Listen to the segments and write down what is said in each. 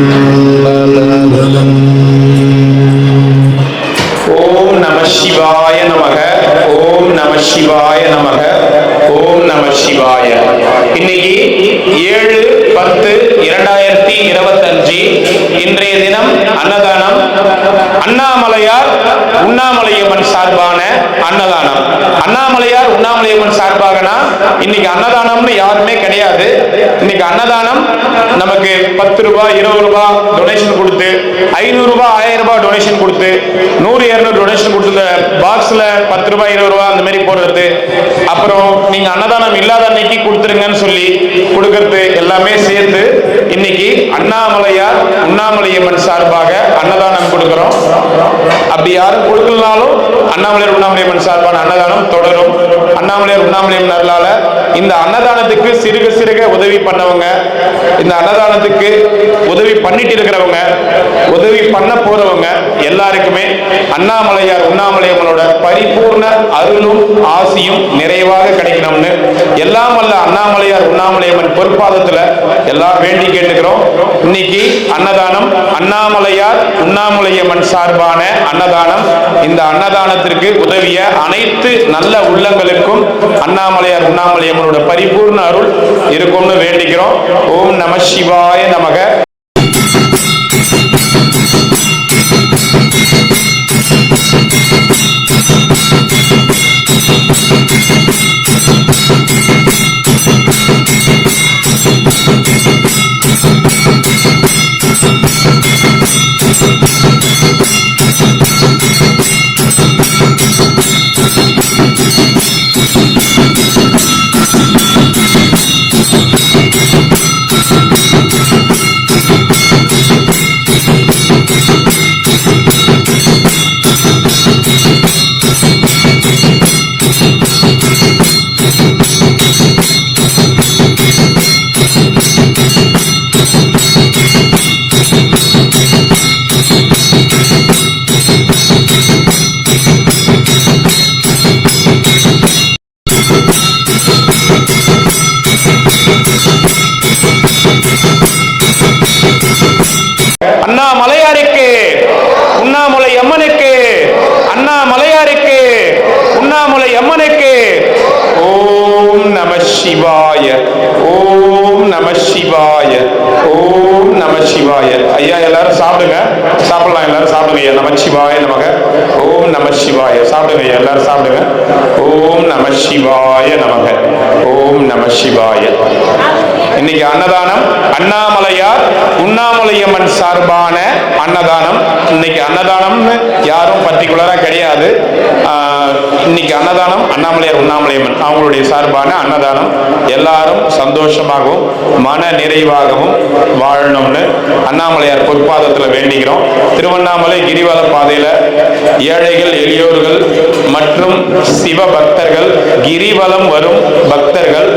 திருச்சிற்றம்பலம் ஓம் நம சிவாய நமக ஓம் நம சிவாய நமக ஓம் நம சிவாய. இன்னைக்கு ஏழு பத்து இரண்டாயிரத்தி இருபத்தஞ்சு இன்றைய தினம் அன்னதானம் அண்ணாமலையார் உண்ணாமலையம்மன் சார்பான அன்னதானம். அண்ணாமலையார் உண்ணாமலையம்மன் சார்பாகனா? இன்னைக்கு அன்னதானம்னு யாருமே கிடையாது. இன்னைக்கு அன்னதானம் நமக்கு பத்து ரூபாய் இருபது ரூபாய் டொனேஷன் கொடுத்து ஐநூறு ரூபாய் ஆயிரம் ரூபாய் டொனேஷன் கொடுத்து நூறு இருநூறு டொனேஷன் கொடுத்து பாக்ஸ்ல பத்து ரூபாய் இருபது ரூபாய் அந்த மாதிரி போடுறது. அப்புறம் நீங்க அன்னதானம் இல்லாத அன்னைக்கு கொடுத்துருங்கன்னு சொல்லி கொடுக்கறது எல்லாமே சேர்த்து இன்னைக்கு அண்ணாமலையார் உண்ணாமலையம்மன் சார்பாக அன்னதானம் கொடுக்குறோம். அப்படி யாரும் கொடுக்கலனாலும் அண்ணாமலையார் உண்ணாமலையம்மன் சார்பான அன்னதானம் தொடரும். அண்ணாமலையார் உண்ணாமலையம்மன் அருளால இந்த அன்னதானத்துக்கு சிறுக சிறுக உதவி பண்ணவங்க இந்த அன்னதானத்துக்கு உதவி பண்ணிட்டு இருக்கிறவங்க உதவி பண்ண போறவங்க எல்லாருக்குமே அண்ணாமலையார் உண்ணாமலையம்மனோட பரிபூர்ண அருளும் ஆசியும் நிறைவாக கிடைக்கணும்னு எல்லாம் வல்ல அண்ணாமலையார் உண்ணாமலையம்மன் பொற்பாதத்தில் எல்லாம் வேண்டி கேட்டுக்கிறோம். இன்னைக்கு அன்னதானம் அண்ணாமலையார் உண்ணாமலையம்மன் சார்பான அன்னதானம். இந்த அன்னதானத்திற்கு உதவிய அனைத்து நல்ல உள்ளங்களுக்கும் அண்ணாமலையார் உண்ணாமலையம்மனோட பரிபூர்ண அருள் இருக்கும்னு வேண்டிக்கிறோம். ஓம் நம சிவாய நமக. சார்பான அன்னதானம். இன்னைக்கு அன்னதானம்னு யாரும் பர்டிகுலராக கிடையாது. இன்னைக்கு அன்னதானம் அண்ணாமலையார் உண்ணாமலையம்மன் அவங்களுடைய சார்பான அன்னதானம். எல்லாரும் சந்தோஷமாகவும் மன நிறைவாகவும் வாழணும்னு அண்ணாமலையார் பொற்பாதத்தில் வேண்டிக்கிறோம். திருவண்ணாமலை கிரிவல பாதையில் ஏழைகள் எளியோர்கள் மற்றும் சிவ பக்தர்கள் கிரிவலம் வரும் பக்தர்கள்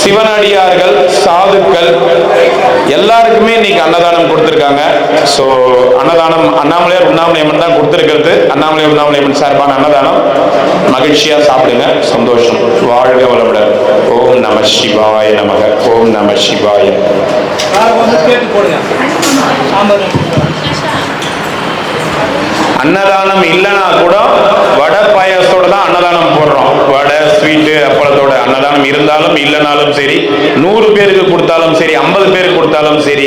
சிவனடியார்கள் சாதுக்கள் எல்லாருக்குமே இன்னைக்கு அன்னதானம் கொடுத்துருக்காங்க. ஸோ அன்னதானம் அண்ணாமலையார் உண்ணாமலையம்மன் தான் கொடுத்துருக்கிறது. அண்ணாமலையார் உண்ணாமலையம்மன் சார்பான அன்னதானம் மகிழ்ச்சியாக சாப்பிடுங்க சந்தோஷம் வாழ்க வளமுடன். ஓம் நம சிவாய நமக. ஓம் நம சிவாய. அன்னதானம் இல்லைனா கூட வடை பாயாசத்தோட தான் அன்னதானம் போடுறோம். வடை ஸ்வீட்டு அப்பளத்தோட அன்னதானம் இருந்தாலும் இல்லைனாலும் சரி நூறு பேருக்கு கொடுத்தாலும் சரி ஐம்பது பேருக்கு கொடுத்தாலும் சரி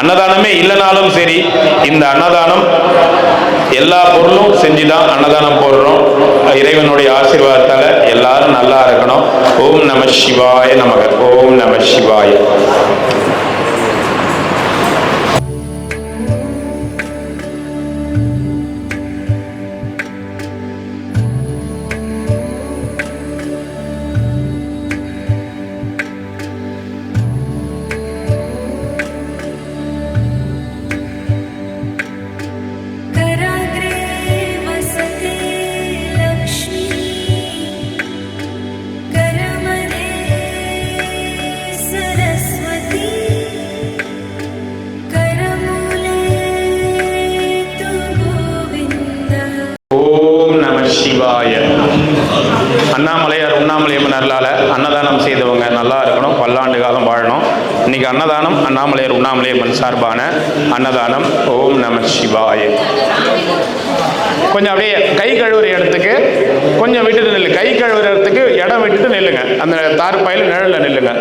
அன்னதானமே இல்லைனாலும் சரி இந்த அன்னதானம் எல்லா பொருளும் செஞ்சு தான் அன்னதானம் போடுறோம். இறைவனுடைய ஆசீர்வாதத்தால எல்லாரும் நல்லா இருக்கணும். ஓம் நம சிவாய நமக. ஓம் நம சிவாய. அண்ணாமலையார் சார்பான அன்னதானம். ஓம் நம சிவாய. கொஞ்சம் அப்படியே கை கழுவுற இடத்துக்கு கொஞ்சம் விட்டுட்டு நில்லு. கை கழுவுற இடத்துக்கு இடம் விட்டுட்டு நில்லுங்க. அந்த தார்பாயில் நிழல்ல நில்லுங்க.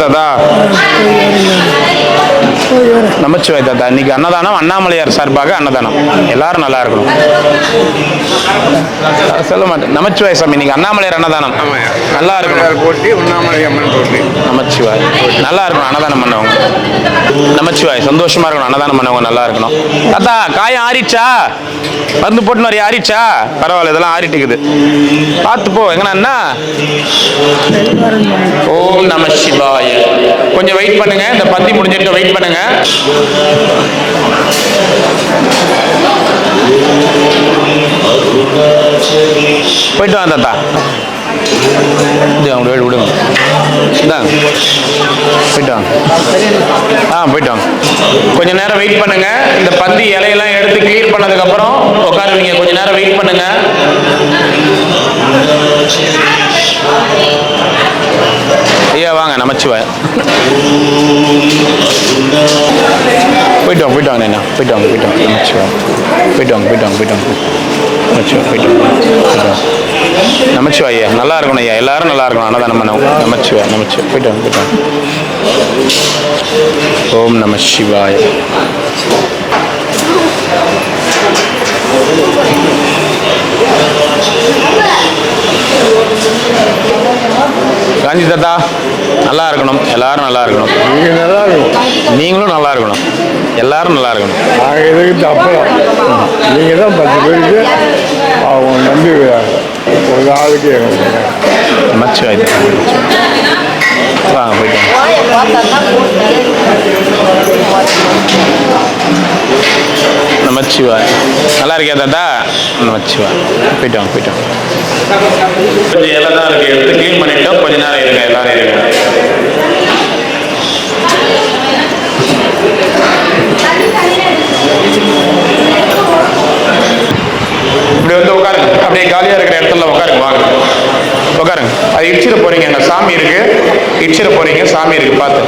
என்ன தாத்தா நமச்சிவாய் தாத்தா இன்னைக்கு அன்னதானம் அண்ணாமலையார் சார்பாக அன்னதானம். எல்லாரும் நல்லா இருக்கணும். சொல்ல மாட்டேன். நமச்சிவாய் சாமி இன்னைக்கு அண்ணாமலையார் அன்னதானம். நல்லா இருக்கணும். போட்டி உண்ணாமலை அம்மன் போட்டி நமச்சிவாய். நல்லா இருக்கணும். அன்னதானம் பண்ணவங்க. நமச்சிவாய் சந்தோஷமா இருக்கணும். அன்னதானம் பண்ணவங்க நல்லா இருக்கணும். தாத்தா காயம் ஆறிச்சா மருந்து போட்டு நிறைய ஆறிச்சா பரவாயில்ல இதெல்லாம் ஆறிட்டுக்குது பார்த்து போ. எங்கன்னா ஓம் நம சிவாய. கொஞ்சம் வெயிட் பண்ணுங்க. இந்த பந்தி முடிஞ்சிருக்க வெயிட் பண்ணுங்க. போயிட்டு வா தாத்தா. அவங்க வீடு விடுங்க. இந்தாங்க போயிட்டு வாங்க. ஆ போயிட்டு வாங்க. கொஞ்ச நேரம் வெயிட் பண்ணுங்க. இந்த பந்தி இலையெல்லாம் எடுத்து கிளியர் பண்ணதுக்கப்புறம் உட்காருவீங்க. கொஞ்ச நேரம் வெயிட் பண்ணுங்க. ஐயா வாங்க நமச்சிவாய் போயிட்டு வாங்க போயிட்டு வாங்க என்ன போயிட்டு வாங்க போயிட்டு வாங்க நமச்சிவாய் போயிட்டு வாங்க போயிட்டு வாங்க போயிட்டு வாங்க. நமச்சிவாய் போயிட்டு வாங்க போயிட்டு வாங்க. நமச்சிவாய் ஐயா நல்லா இருக்கணும் ஐயா. எல்லாரும் நல்லா இருக்கணும். அன்னதானம் பண்ணவும். நமச்சிவாய் நமச்சிவாய் போயிட்டு வாங்க போயிட்டு வாங்க. ஓம் நம சிவாய். காந்தி தாத்தா நல்லா இருக்கணும். எல்லாரும் நல்லா இருக்கணும். நீங்க நல்லா இருக்கும் நீங்களும் நல்லா இருக்கணும். எல்லாரும் நல்லா இருக்கணும். நாங்கள் எதுக்கு அப்புறம் நீங்க தான் பத்து பேருக்கு அவங்க நம்பி ஒரு ஆளுக்கு நமச்சிவாய் வாங்க. போயிட்டு. நமச்சிவாய். நல்லா இருக்கே தாத்தா? நமச்சிவாய். போயிட்டோம் போயிட்டோம் கொஞ்சம் எல்லாம் தான் இருக்கு. எடுத்து க்ளீன் பண்ணிட்டோம் கொஞ்ச நேரம் இருங்க எல்லாரும் இருங்க. இப்படி வந்து உட்காருங்க. அப்படியே காலியா இருக்கிற இடத்துல உட்காருங்க வாங்க. உட்காருங்க. அது இடிச்சிட போறீங்க அங்க சாமி இருக்கு. இடிச்சிட போறீங்க சாமி இருக்கு பார்த்து.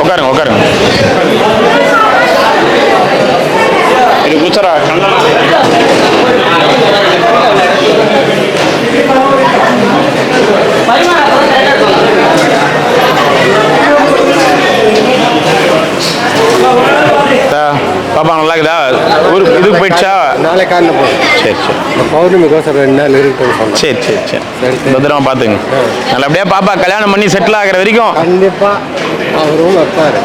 உட்காருங்க உட்காருங்க. இது குச்சரா பாப்பா நல்லா இருக்குதா? ஊருக்கு போயிடுச்சா? நாளை காலையில் போகிறோம் சரி சரி இந்த பௌர்ணமிக்கோசரம் ரெண்டு நாள் இருக்குன்னு சொன்னேன் சரி சரி சரி சரி, சரி. பத்திரமா பார்த்துங்க நல்லபடியா பாப்பா கல்யாணம் பண்ணி செட்டில் ஆகிற வரைக்கும் கண்டிப்பாக அவரும் வைப்பார்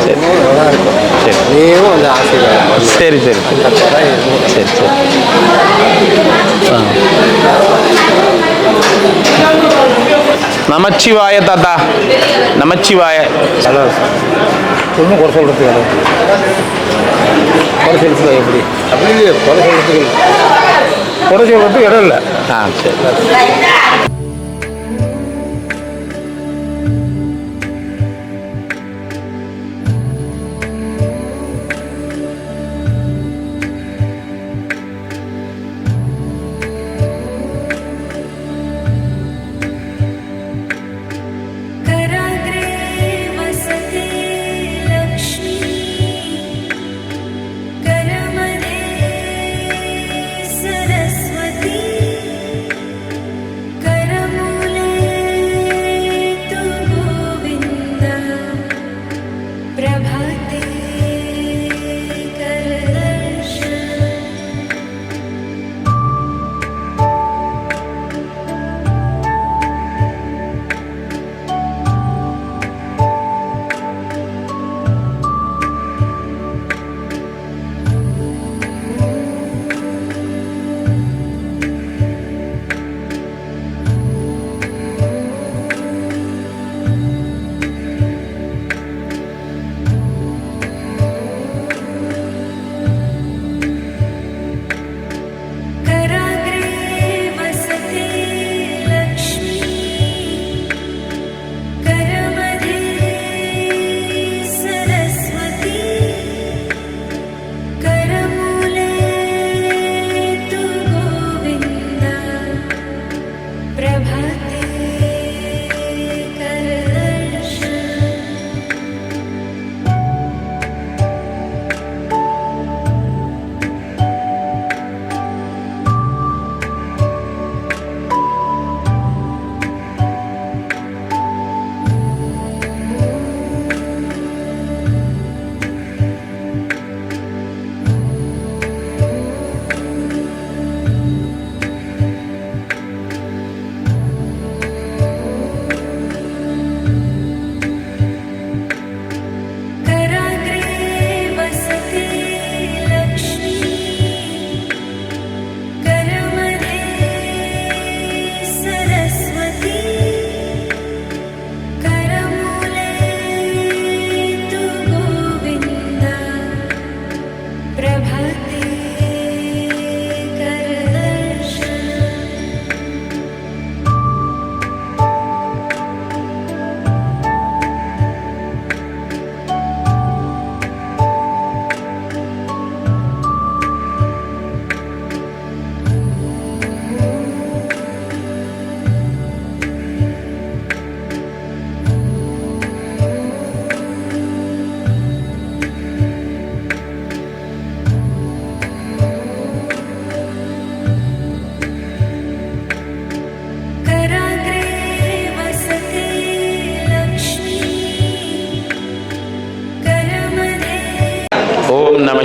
அதுவும் நல்லா இருக்கும் சரி. நீயும் அந்த ஆசீர்வாதம். சரி சரி சரி. சரி சரி நமச்சிவாய தாத்தா. நமச்சிவாய. ஒன்றும் குறை சொல்கிறதுக்கு இடம் குறை சொல்கிறதுக்கு எப்படி? அப்படி இல்லையே குறை சொல்கிறதுக்கு. குறை சொல்கிறதுக்கு இடம் இல்லை. ஆ சரி.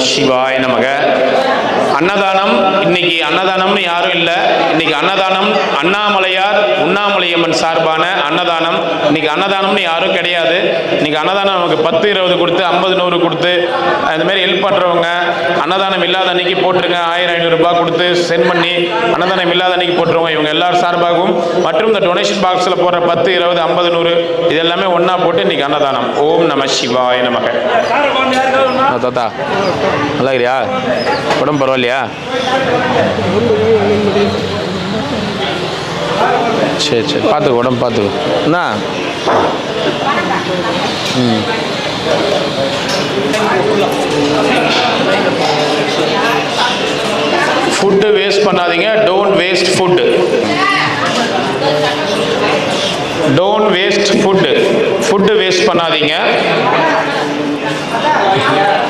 சிவாய நமக. அன்னதான இன்னைக்கு அன்னதானம்னு யாரும் இல்லை. இன்னைக்கு அன்னதானம் அண்ணாமலையார் உண்ணாமலையம்மன் சார்பான அன்னதானம். இன்னைக்கு அன்னதானம்னு யாரும் கிடையாது. இன்னைக்கு அன்னதானம் நமக்கு பத்து இருபது கொடுத்து ஐம்பது நூறு கொடுத்து அந்த மாதிரி ஹெல்ப் பண்ணுறவங்க அன்னதானம் இல்லாத அன்னைக்கு போட்டுருங்க ஆயிரம் ஐநூறுரூபா கொடுத்து சென்ட் பண்ணி அன்னதானம் இல்லாத அன்னைக்கு போட்டுருவோம். இவங்க எல்லார் சார்பாகவும் மற்றும் இந்த டொனேஷன் பாக்ஸில் போடுற பத்து இருபது ஐம்பது நூறு இது எல்லாமே ஒன்றா போட்டு இன்னைக்கு அன்னதானம். ஓம் நம சிவாய நமக. தாத்தா. நல்லா இருக்கிறியா உடம்பு பரவாயில்லையா? சரி சரி. பார்த்துக்கோ உடம்பு பார்த்துக்கோ ம். ஃபுட்டு வேஸ்ட் பண்ணாதீங்க. Don't waste food don't waste food food waste பண்ணாதீங்க. Yeah.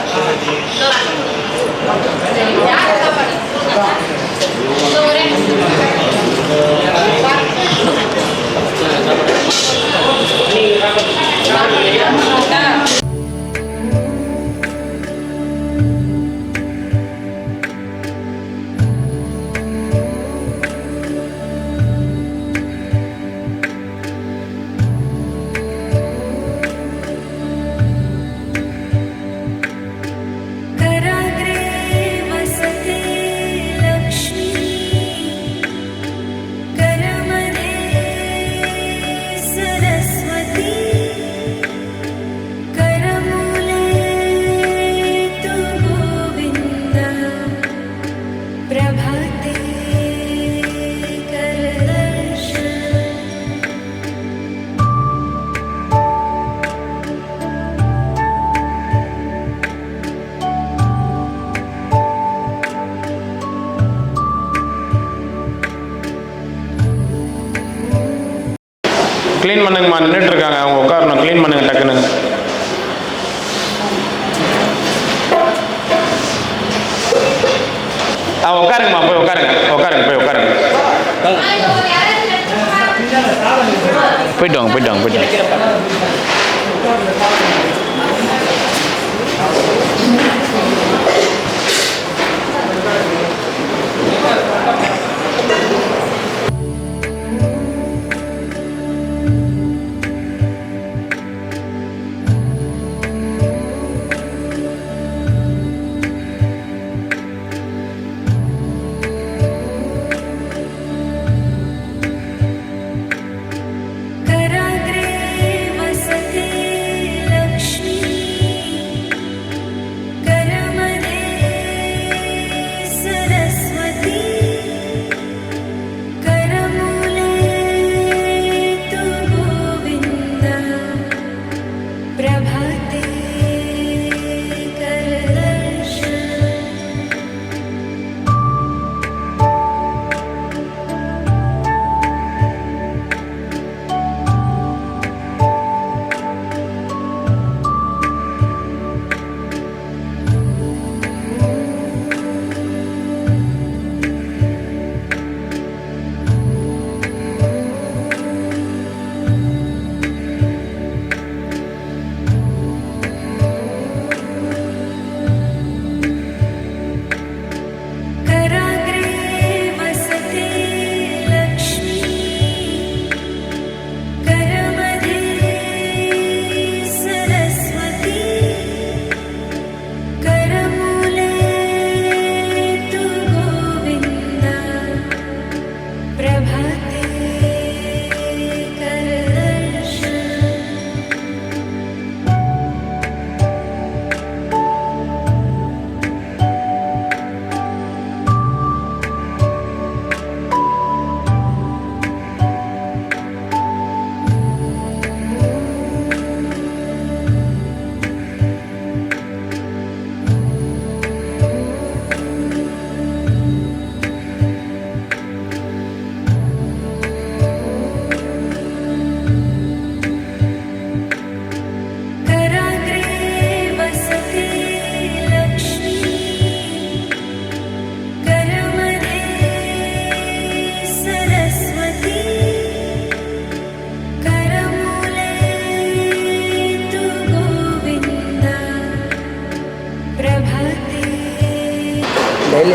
க்ளீன் பண்ணுங்கம்மா நின்றுட்டு இருக்காங்க அவங்க உட்காரணும். க்ளீன் பண்ணுங்க டக்குன்னு. ஆ உட்காருங்கம்மா போய் உட்காருங்க. உட்காருங்க போய் உட்காருங்க. போயிட்டு வாங்க போயிட்டு வாங்க போயிட்டு வாங்க.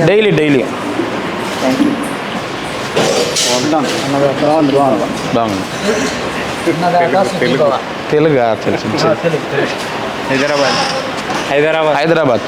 டெய்லி டெய்லி வாங்க தெலுங்கா சரி சரி சரி హైదరాబాద్ హైదరాబాద్ ஹைதராபாத்